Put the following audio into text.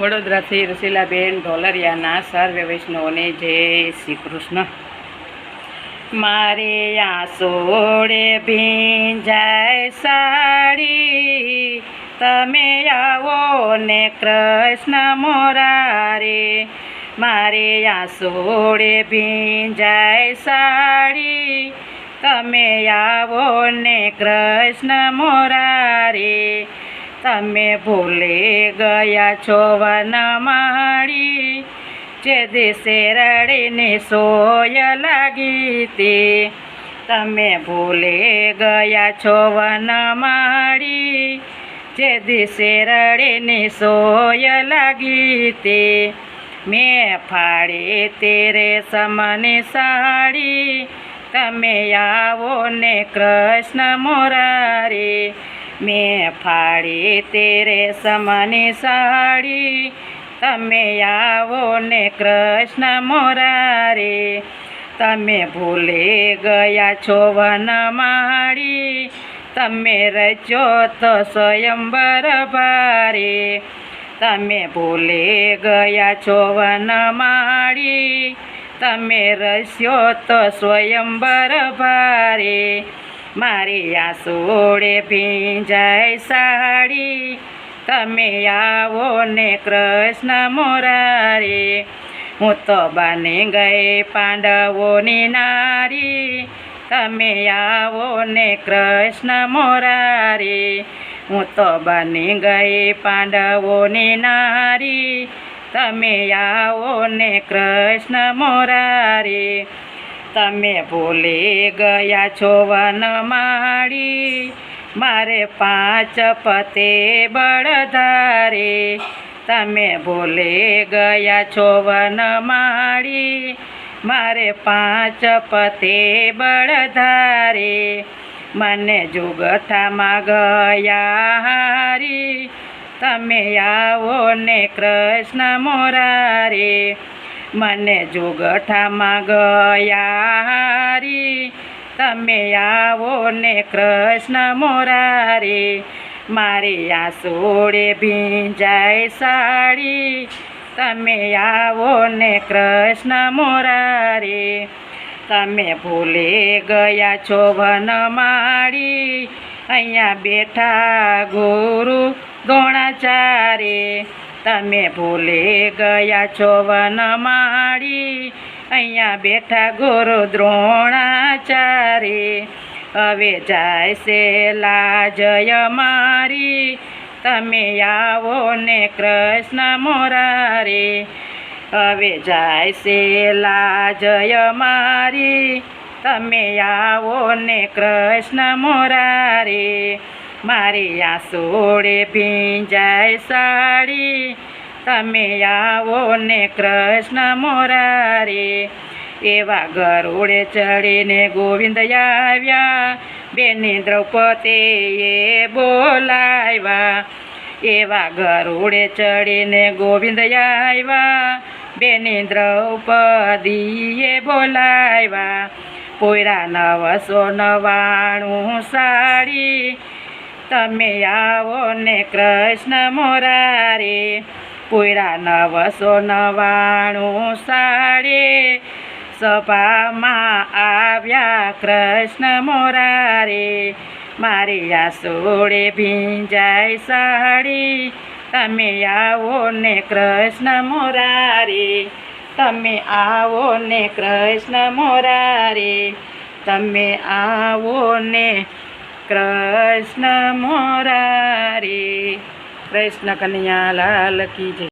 વડોદરાથી રસીલાબેન ઢોલરિયાના સર્વ વૈષ્ણવને જય શ્રી કૃષ્ણ. મારે આસોડે ભીંજાય સાડી, તમે આવો ને કૃષ્ણ મોરારે. મારે આસોડે ભીંજાય સાડી, તમે આવો ને કૃષ્ણ મોરારે. તમે ભૂલે ગયા છો વનમાળી. જે દિશે રડીને સોય લાગી તે તમે ભૂલે ગયા છો વનમાળી. જે દિશે રડીને સોય લાગી તે મેં ફાડી તેરે સમની સાડી. તમે આવો ને કૃષ્ણ મોરારે. મેં ફાડી તેરે સમની સાડી. તમે આવો ને કૃષ્ણ મોરારે. તમે ભૂલે ગયા છો વનમાળી તમે રચો તો સ્વયંબર ભારી. તમે ભૂલે ગયા છો વનમાળી તમે રસ્યો તો સ્વયંબર ભારે. મારી આસોડે ભીંજાય સાડી. તમે આવો ને કૃષ્ણ મોરારી. હું તો બની ગઈ પાંડવોની નારી. તમે આવો ને કૃષ્ણ મોરારી. હું તો બની ગઈ પાંડવોની નારી. તમે આવો ને કૃષ્ણ મોરારે. તમે ભૂલી ગયા છો વનમાળી. મારે પાંચ પતે બળધારે. તમે ભૂલી ગયા છો વનમાળી. મારે પાંચ પતે બળધારે. મને જુગથામાં ગયા હારી. તમે આવો ને કૃષ્ણ મોરારે. મને જુગઠામાં ગયા હારી તમે આવો ને કૃષ્ણ મોરારી. મારી આસોડે ભીંજાય સાડી. તમે આવો ને કૃષ્ણ મોરારી. તમે ભૂલે ગયા છો વનમાળી. અહીંયા બેઠા ગુરુ દ્રોણાચારે તમે ભૂલે ગયા છો વનમાળી. અહીંયા બેઠા ગુરુ દ્રોણાચારે. હવે જાય છે લાજય મારી. તમે આવો ને કૃષ્ણ મોરારે. હવે જાય છે લાજય મારી. તમે આવો ને કૃષ્ણ મોરારે. મારી આસોડે ભીંજાય સાડી. તમે આવો ને કૃષ્ણ મોરારી. એવા ગરુડે ચડીને ગોવિંદ આવ્યા. બેની દ્રૌપદીએ બોલાવ્યા. એવા ગરુડે ચડીને ગોવિંદ આવ્યા. બેની દ્રૌપદીએ બોલાવ્યા. પોયરા નવસો નવાણું સાડી. તમે આવો ને કૃષ્ણ મોરારી પૂરા નવસો નવાણું સાડી. સભામાં આવ્યા કૃષ્ણ મોરારે, મારી આસોડે ભીંજાય સાડી. તમે આવો ને કૃષ્ણ મોરારી, તમે આવો ને કૃષ્ણ મોરારે. તમે આવો ને કૃષ્ણ મોરારી કૃષ્ણ કન્યા લાલ કી જય.